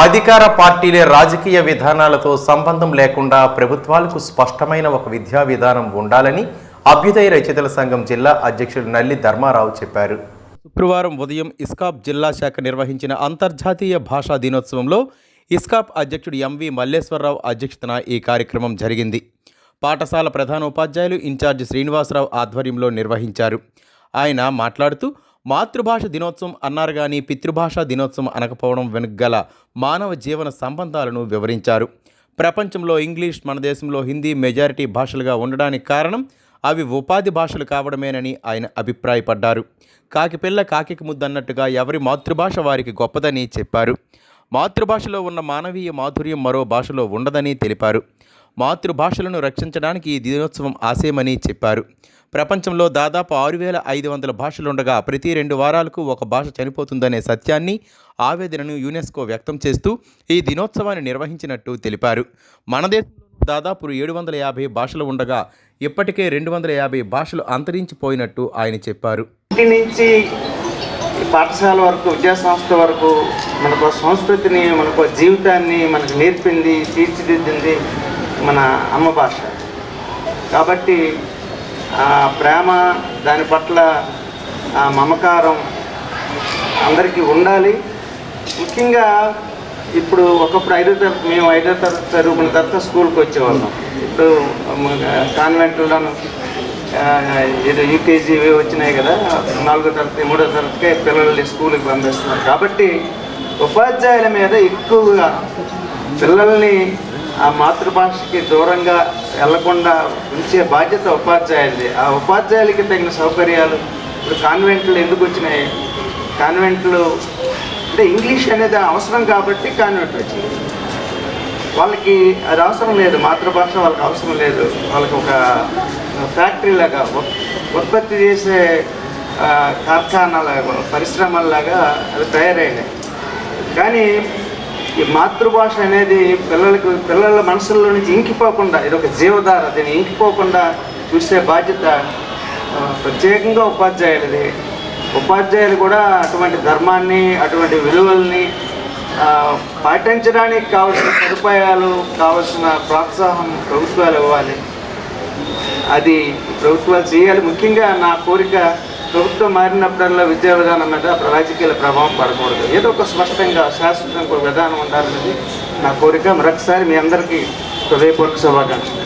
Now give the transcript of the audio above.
అధికార పార్టీలే రాజకీయ విధానాలతో సంబంధం లేకుండా ప్రభుత్వాలకు స్పష్టమైన ఒక విద్యా విధానం ఉండాలని అభ్యుదయ రచయితల సంఘం జిల్లా అధ్యక్షుడు నల్లి ధర్మారావు చెప్పారు. శుక్రవారం ఉదయం ఇస్కాప్ జిల్లా శాఖ నిర్వహించిన అంతర్జాతీయ భాషా దినోత్సవంలో ఇస్కాప్ అధ్యక్షుడు ఎంవి మల్లేశ్వరరావు అధ్యక్షతన ఈ కార్యక్రమం జరిగింది. పాఠశాల ప్రధానోపాధ్యాయులు ఇన్ఛార్జి శ్రీనివాసరావు ఆధ్వర్యంలో నిర్వహించారు. ఆయన మాట్లాడుతూ మాతృభాష దినోత్సవం అన్నారు కానీ పితృభాష దినోత్సవం అనకపోవడం వెనుక గల మానవ జీవన సంబంధాలను వివరించారు. ప్రపంచంలో ఇంగ్లీష్ మన దేశంలో హిందీ మెజారిటీ భాషలుగా ఉండడానికి కారణం అవి ఉపాధి భాషలు కావడమేనని ఆయన అభిప్రాయపడ్డారు. కాకిపిల్ల కాకికి ముద్దన్నట్టుగా ఎవరి మాతృభాష వారికి గొప్పదని చెప్పారు. మాతృభాషలో ఉన్న మానవీయ మాధుర్యం మరో భాషలో ఉండదని తెలిపారు. మాతృభాషలను రక్షించడానికి ఈ దినోత్సవం ఆశయమని చెప్పారు. ప్రపంచంలో దాదాపు ఆరు వేల ఐదు వందల భాషలుండగా ప్రతి రెండు వారాలకు ఒక భాష చనిపోతుందనే సత్యాన్ని ఆవేదనను యునెస్కో వ్యక్తం చేస్తూ ఈ దినోత్సవాన్ని నిర్వహించినట్టు తెలిపారు. మన దేశంలో దాదాపు ఏడు వందల యాభై భాషలు ఉండగా ఇప్పటికే రెండు వందల యాభై భాషలు అంతరించిపోయినట్టు ఆయన చెప్పారు. నుంచి పాఠశాల వరకు విద్యా సంస్థ వరకు మనకు సంస్కృతిని మనకు జీవితాన్ని మనకు నేర్పింది తీర్చిదిద్దింది మన అమ్మ భాష. కాబట్టి ప్రేమ దాని పట్ల మమకారం అందరికీ ఉండాలి. ముఖ్యంగా ఇప్పుడు ఒకప్పుడు ఐదో తరగతి మేము ఐదో తరగతి చదువుకున్న తర్వాత స్కూల్కి వచ్చేవాళ్ళం. ఇప్పుడు కాన్వెంట్లోను ఏదో యూకేజీ ఇవి వచ్చినాయి కదా నాలుగో తరగతి మూడో తరగతికే పిల్లల్ని స్కూల్కి పంపిస్తున్నారు. కాబట్టి ఉపాధ్యాయుల మీద ఎక్కువగా పిల్లల్ని ఆ మాతృభాషకి దూరంగా వెళ్ళకుండా ఉంచే బాధ్యత ఉపాధ్యాయులది. ఆ ఉపాధ్యాయులకి తగిన సౌకర్యాలు ఇప్పుడు కాన్వెంట్లు ఎందుకు వచ్చినాయి? కాన్వెంట్లు అంటే ఇంగ్లీష్ అనేది అవసరం కాబట్టి కాన్వెంట్ వచ్చింది వాళ్ళకి అది అవసరం లేదు మాతృభాష వాళ్ళకి అవసరం లేదు. వాళ్ళకి ఒక ఫ్యాక్టరీ లాగా ఉత్పత్తి చేసే ఆ, కార్ఖానాలాగా పరిశ్రమల్లాగా అది తయారైనాయి. కానీ ఈ మాతృభాష అనేది పిల్లలకు పిల్లల మనసుల్లో నుంచి ఇంకిపోకుండా ఇది ఒక జీవధార. దీన్ని ఇంకిపోకుండా చూసే బాధ్యత ప్రత్యేకంగా ఉపాధ్యాయులది. ఉపాధ్యాయులు కూడా అటువంటి ధర్మాన్ని అటువంటి విలువల్ని పాటించడానికి కావలసిన సదుపాయాలు కావలసిన ప్రోత్సాహం ప్రభుత్వాలు ఇవ్వాలి. అది ప్రభుత్వాలు చేయాలి. ముఖ్యంగా నా కోరిక ప్రభుత్వం మారినప్పుడల్లా విద్యా విధానం మీద రాజకీయాల ప్రభావం పడకూడదు. ఏదో ఒక స్పష్టంగా శాశ్వతంగా ఒక విధానం ఉండాలనేది నా కోరిక. మరొకసారి మీ అందరికీ హృదయపూర్వక శుభాకాంక్షలు.